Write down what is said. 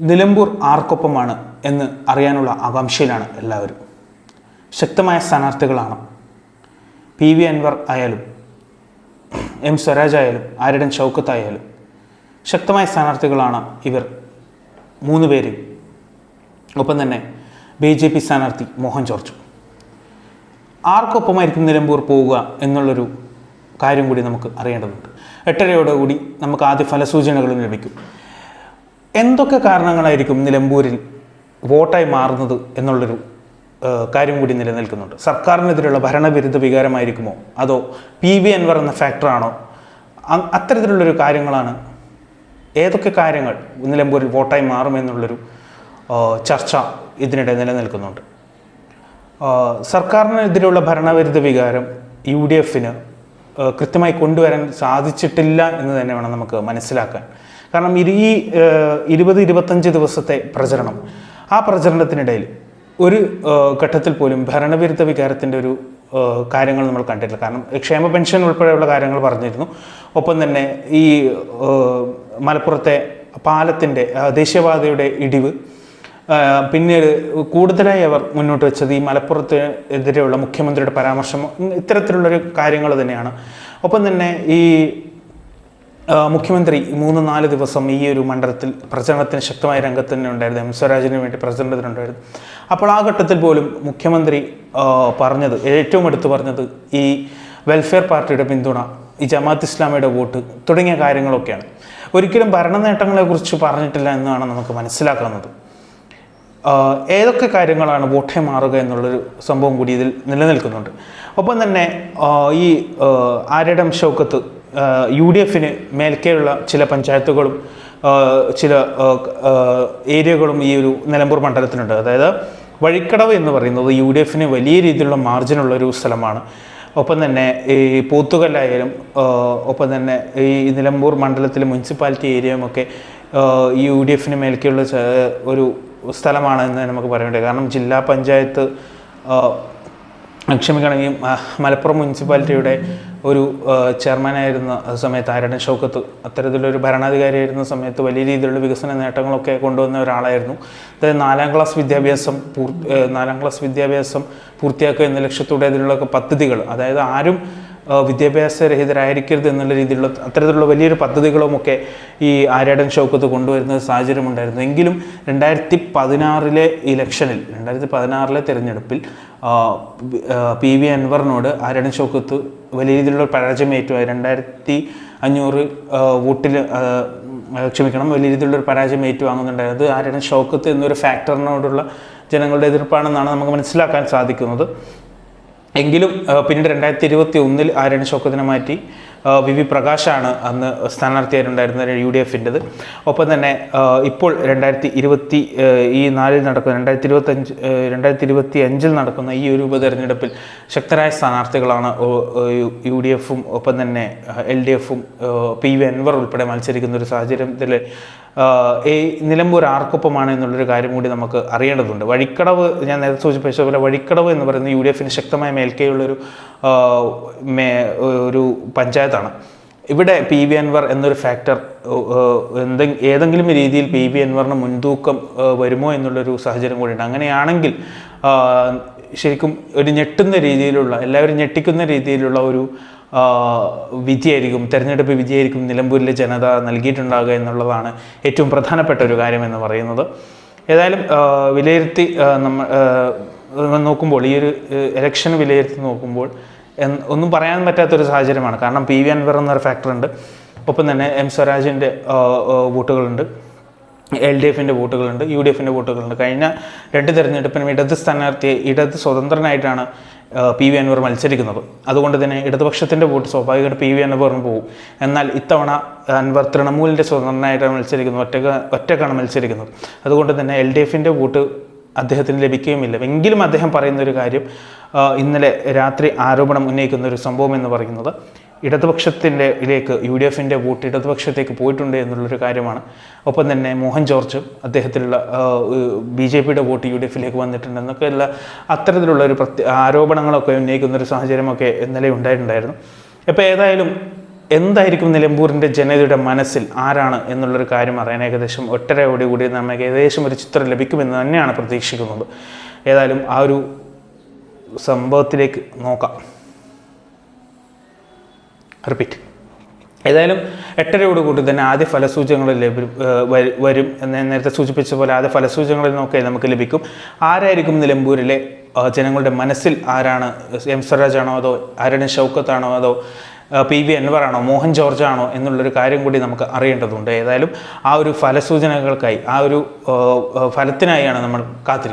നിലമ്പൂർ ആർക്കൊപ്പമാണ് എന്ന് അറിയാനുള്ള ആകാംക്ഷയിലാണ് എല്ലാവരും. ശക്തമായ സ്ഥാനാർത്ഥികളാണ്. പി. വി. അൻവർ ആയാലും എം. സ്വരാജ് ആയാലും ആരുടൻ ഷൗക്കത്ത് ആയാലും ശക്തമായ സ്ഥാനാർത്ഥികളാണ് ഇവർ മൂന്ന് പേരും. ഒപ്പം തന്നെ ബി ജെ പി സ്ഥാനാർത്ഥി മോഹൻ ജോർജ്. ആർക്കൊപ്പമായിരിക്കും നിലമ്പൂർ പോവുക എന്നുള്ളൊരു കാര്യം കൂടി നമുക്ക് അറിയേണ്ടതുണ്ട്. എട്ടരയോടുകൂടി നമുക്ക് ആദ്യ ഫലസൂചനകളും ലഭിക്കും. എന്തൊക്കെ കാരണങ്ങളായിരിക്കും നിലമ്പൂരിൽ വോട്ടായി മാറുന്നത് എന്നുള്ളൊരു കാര്യം കൂടി നിലനിൽക്കുന്നുണ്ട് സർക്കാരിനെതിരെയുള്ള ഭരണവിരുദ്ധ വികാരമായിരിക്കുമോ? അതോ പി വി അൻവർ എന്ന ഫാക്ടറാണോ? അത്തരത്തിലുള്ളൊരു കാര്യങ്ങളാണ് ഏതൊക്കെ കാര്യങ്ങൾ നിലമ്പൂരിൽ വോട്ടായി മാറുമെന്നുള്ളൊരു ചർച്ച ഇതിനിടെ നിലനിൽക്കുന്നുണ്ട് സർക്കാരിനെതിരെയുള്ള ഭരണവിരുദ്ധ വികാരം യു ഡി എഫിന് കൃത്യമായി കൊണ്ടുവരാൻ സാധിച്ചിട്ടില്ല എന്ന് തന്നെ വേണം നമുക്ക് മനസ്സിലാക്കാൻ. കാരണം ഇരു- ഈ ഇരുപത് ഇരുപത്തഞ്ച് ദിവസത്തെ പ്രചരണം. ആ പ്രചരണത്തിനിടയിൽ ഒരു ഘട്ടത്തിൽ പോലും ഭരണവിരുദ്ധ വികാരത്തിന്റെ ഒരു കാര്യങ്ങൾ നമ്മൾ കണ്ടിട്ടില്ല. കാരണം ക്ഷേമ പെൻഷൻ ഉൾപ്പെടെയുള്ള കാര്യങ്ങൾ പറഞ്ഞിരുന്നു. ഒപ്പം തന്നെ ഈ മലപ്പുറത്തെ പാലത്തിന്റെ ദേശീയപാതയുടെ ഇടിവ്. പിന്നീട് കൂടുതലായി അവർ മുന്നോട്ട് വെച്ചത് ഈ മലപ്പുറത്ത് എതിരെയുള്ള മുഖ്യമന്ത്രിയുടെ പരാമർശം ഇത്തരത്തിലുള്ളൊരു കാര്യങ്ങൾ തന്നെയാണ്. ഒപ്പം തന്നെ ഈ മുഖ്യമന്ത്രി മൂന്ന് നാല് ദിവസം ഈ ഒരു മണ്ഡലത്തിൽ പ്രചരണത്തിന് ശക്തമായ രംഗത്ത് തന്നെ ഉണ്ടായിരുന്നു. എം സ്വരാജിന് വേണ്ടി പ്രചരണത്തിനുണ്ടായിരുന്നു അപ്പോൾ ആ ഘട്ടത്തിൽ പോലും മുഖ്യമന്ത്രി പറഞ്ഞത് ഏറ്റവും എടുത്തു പറഞ്ഞത് ഈ വെൽഫെയർ പാർട്ടിയുടെ പിന്തുണ ഈ ജമാഅത്ത് ഇസ്ലാമിയുടെ വോട്ട് തുടങ്ങിയ കാര്യങ്ങളൊക്കെയാണ്. ഒരിക്കലും ഭരണ നേട്ടങ്ങളെക്കുറിച്ച് പറഞ്ഞിട്ടില്ല എന്നാണ് നമുക്ക് മനസ്സിലാക്കുന്നത്. ഏതൊക്കെ കാര്യങ്ങളാണ് വോട്ടേ മാറുക എന്നുള്ളൊരു സംഭവം കൂടി ഇതിൽ നിലനിൽക്കുന്നുണ്ട്. ഒപ്പം തന്നെ ഈ ആരുടെ ഷൗക്കത്ത് യു ഡി എഫിന് മേൽക്കെയുള്ള ചില പഞ്ചായത്തുകളും ചില ഏരിയകളും ഈ ഒരു നിലമ്പൂർ മണ്ഡലത്തിനുണ്ട്. അതായത് വഴിക്കടവ് എന്ന് പറയുന്നത് യു ഡി എഫിന് വലിയ രീതിയിലുള്ള മാർജിനുള്ള ഒരു സ്ഥലമാണ്. ഒപ്പം തന്നെ ഈ പോത്തുകല്ലായാലും ഒപ്പം തന്നെ ഈ നിലമ്പൂർ മണ്ഡലത്തിലെ മുനിസിപ്പാലിറ്റി ഏരിയയുമൊക്കെ യു ഡി എഫിന് മേൽക്കുള്ള ഒരു സ്ഥലമാണ് എന്ന് നമുക്ക് പറയേണ്ടത് കാരണം ജില്ലാ പഞ്ചായത്ത് ആഹ് ക്ഷമിക്കണം ഈ മ- മലപ്പുറം മുനിസിപ്പാലിറ്റിയുടെ ഒരു ചെയർമാനായിരുന്ന സമയത്ത് ആരടൻ ഷൗക്കത്ത് അത്തരത്തിലൊരു ഭരണാധികാരിയായിരുന്ന സമയത്ത് വലിയ രീതിയിലുള്ള വികസന നേട്ടങ്ങളൊക്കെ കൊണ്ടുവന്ന ഒരാളായിരുന്നു. അതായത് നാലാം ക്ലാസ് വിദ്യാഭ്യാസം നാലാം ക്ലാസ് വിദ്യാഭ്യാസം പൂർത്തിയാക്കുക എന്ന ലക്ഷ്യത്തോടെ അതിലുള്ള പദ്ധതികൾ അതായത് ആരും വിദ്യാഭ്യാസ വിദ്യാഭ്യാസരഹിതരായിരിക്കരുത് എന്നുള്ള രീതിയിലുള്ള അത്തരത്തിലുള്ള വലിയൊരു പദ്ധതികളുമൊക്കെ ഈ ആര്യാടൻ ഷൗക്കത്ത് കൊണ്ടുവരുന്ന സാഹചര്യമുണ്ടായിരുന്നു. എങ്കിലും രണ്ടായിരത്തി പതിനാറിലെ ഇലക്ഷനിൽ രണ്ടായിരത്തി പതിനാറിലെ തിരഞ്ഞെടുപ്പിൽ പി വി അൻവറിനോട് ആര്യാടൻ ഷൗക്കത്ത് വലിയ രീതിയിലുള്ള പരാജയം ഏറ്റുമായി രണ്ടായിരത്തി അഞ്ഞൂറ് വോട്ടിൽ ക്ഷമിക്കണം വലിയ രീതിയിലുള്ള ഒരു പരാജയം ഏറ്റുവാങ്ങുന്നുണ്ടായത് ആര്യാടൻ ഷൗക്കത്ത് എന്നൊരു ഫാക്ടറിനോടുള്ള ജനങ്ങളുടെ എതിർപ്പാണെന്നാണ് നമുക്ക് മനസ്സിലാക്കാൻ സാധിക്കുന്നത്. എങ്കിലും പിന്നീട് രണ്ടായിരത്തി ഇരുപത്തി ഒന്നിൽ ആരാണ് ഷൗക്കത്തിനെ മാറ്റി? വി വി പ്രകാശാണ് അന്ന് സ്ഥാനാർത്ഥിയായിട്ടുണ്ടായിരുന്നത് യു ഡി എഫിന്റെത് ഒപ്പം തന്നെ ഇപ്പോൾ രണ്ടായിരത്തി ഇരുപത്തി ഈ നാലിൽ നടക്കുന്ന രണ്ടായിരത്തി ഇരുപത്തഞ്ച് രണ്ടായിരത്തി ഇരുപത്തി അഞ്ചിൽ നടക്കുന്ന ഈ ഒരു ഉപതെരഞ്ഞെടുപ്പിൽ ശക്തരായ സ്ഥാനാർത്ഥികളാണ് യു ഡി എഫും ഒപ്പം തന്നെ എൽ ഡി എഫും പി വി അൻവർ ഉൾപ്പെടെ മത്സരിക്കുന്ന ഒരു സാഹചര്യത്തിൽ ഈ നിലമ്പൂർ ആർക്കൊപ്പമാണ് എന്നുള്ളൊരു കാര്യം കൂടി നമുക്ക് അറിയേണ്ടതുണ്ട്. വഴിക്കടവ് ഞാൻ നേരത്തെ സൂചിപ്പിച്ച പോലെ വഴിക്കടവ് എന്ന് പറയുന്നത് യു ഡി എഫിന് ശക്തമായ മേൽക്കൈയുള്ളൊരു മേ ഒരു പഞ്ചായത്താണ്. ഇവിടെ പി വി അൻവർ എന്നൊരു ഫാക്ടർ എന്തെ ഏതെങ്കിലും രീതിയിൽ പി വി അൻവറിന് മുൻതൂക്കം വരുമോ എന്നുള്ളൊരു സാഹചര്യം കൂടിയുണ്ട്. അങ്ങനെയാണെങ്കിൽ ശരിക്കും ഒരു ഞെട്ടുന്ന രീതിയിലുള്ള എല്ലാവരും ഞെട്ടിക്കുന്ന രീതിയിലുള്ള ഒരു വിധിയായിരിക്കും തെരഞ്ഞെടുപ്പ് വിധിയായിരിക്കും നിലമ്പൂരിലെ ജനത നൽകിയിട്ടുണ്ടാകുക എന്നുള്ളതാണ് ഏറ്റവും പ്രധാനപ്പെട്ട ഒരു കാര്യമെന്ന് പറയുന്നത്. ഏതായാലും വിലയിരുത്തി നമ്മൾ നമ്മ നോക്കുമ്പോൾ ഈ ഒരു ഇലക്ഷൻ വിലയിരുത്തി നോക്കുമ്പോൾ ഒന്നും പറയാൻ പറ്റാത്തൊരു സാഹചര്യമാണ്. കാരണം പി വി അൻവർ എന്നൊരു ഫാക്ടറുണ്ട് ഒപ്പം തന്നെ എം സ്വരാജിന്റെ വോട്ടുകളുണ്ട്. എൽ ഡി എഫിന്റെ വോട്ടുകളുണ്ട് യു ഡി എഫിന്റെ വോട്ടുകളുണ്ട്. കഴിഞ്ഞ രണ്ട് തെരഞ്ഞെടുപ്പിനും ഇടത് സ്ഥാനാർത്ഥിയെ ഇടത് സ്വതന്ത്രനായിട്ടാണ് പി വി അൻവർ മത്സരിക്കുന്നത്. അതുകൊണ്ട് തന്നെ ഇടതുപക്ഷത്തിന്റെ വോട്ട് സ്വാഭാവികമായിട്ട് പി വി അൻവറിന് പോകും. എന്നാൽ ഇത്തവണ അൻവർ തൃണമൂലിന്റെ സ്വതന്ത്രനായിട്ടാണ് മത്സരിക്കുന്നത് ഒറ്റ ഒറ്റക്കാണ് മത്സരിക്കുന്നത്. അതുകൊണ്ട് തന്നെ എൽ ഡി എഫിന്റെ വോട്ട് അദ്ദേഹത്തിന് ലഭിക്കുകയുമില്ല. എങ്കിലും അദ്ദേഹം പറയുന്ന ഒരു കാര്യം ഇന്നലെ രാത്രി ആരോപണം ഉന്നയിക്കുന്ന ഒരു സംഭവം എന്ന് പറയുന്നത് ഇടതുപക്ഷത്തിന്റെ ഇതിലേക്ക് യു ഡി എഫിന്റെ വോട്ട് ഇടതുപക്ഷത്തേക്ക് പോയിട്ടുണ്ട് എന്നുള്ളൊരു കാര്യമാണ്. ഒപ്പം തന്നെ മോഹൻ ജോർജ് അദ്ദേഹത്തിലുള്ള ബി ജെ പിയുടെ വോട്ട് യു ഡി എഫിലേക്ക് വന്നിട്ടുണ്ട് എന്നൊക്കെയുള്ള അത്തരത്തിലുള്ള ഒരു പ്രത്യ ആരോപണങ്ങളൊക്കെ ഉന്നയിക്കുന്ന ഒരു സാഹചര്യമൊക്കെ ഇന്നലെ ഉണ്ടായിട്ടുണ്ടായിരുന്നു. ഇപ്പോൾ ഏതായാലും എന്തായിരിക്കും നിലമ്പൂരിന്റെ ജനതയുടെ മനസ്സിൽ ആരാണ് എന്നുള്ളൊരു കാര്യം അറിയാൻ ഏകദേശം ഒട്ടരയോടെ കൂടി നമുക്ക് ഏകദേശം ഒരു ചിത്രം ലഭിക്കുമെന്ന് തന്നെയാണ് പ്രതീക്ഷിക്കുന്നത്. ഏതായാലും ആ ഒരു സംഭവത്തിലേക്ക് നോക്കാം. റിപ്പീറ്റ്. ഏതായാലും എട്ടരയോട് കൂടി തന്നെ ആദ്യ ഫലസൂചനകൾ ലഭി വരും എന്ന് നേരത്തെ സൂചിപ്പിച്ച പോലെ ആദ്യ ഫലസൂചനകളിൽ നോക്കിയാൽ നമുക്ക് ലഭിക്കും. ആരായിരിക്കും നിലമ്പൂരിലെ ജനങ്ങളുടെ മനസ്സിൽ ആരാണ് എം സ്വരാജ് ആണോ അതോ അരുൺ ഷൗക്കത്താണോ അതോ പി വി അൻവറാണോ മോഹൻ ജോർജ് ആണോ എന്നുള്ളൊരു കാര്യം കൂടി നമുക്ക് അറിയേണ്ടതുണ്ട്. ഏതായാലും ആ ഒരു ഫലസൂചനകൾക്കായി ആ ഒരു ഫലത്തിനായാണ് നമ്മൾ കാത്തിരിക്കുന്നത്.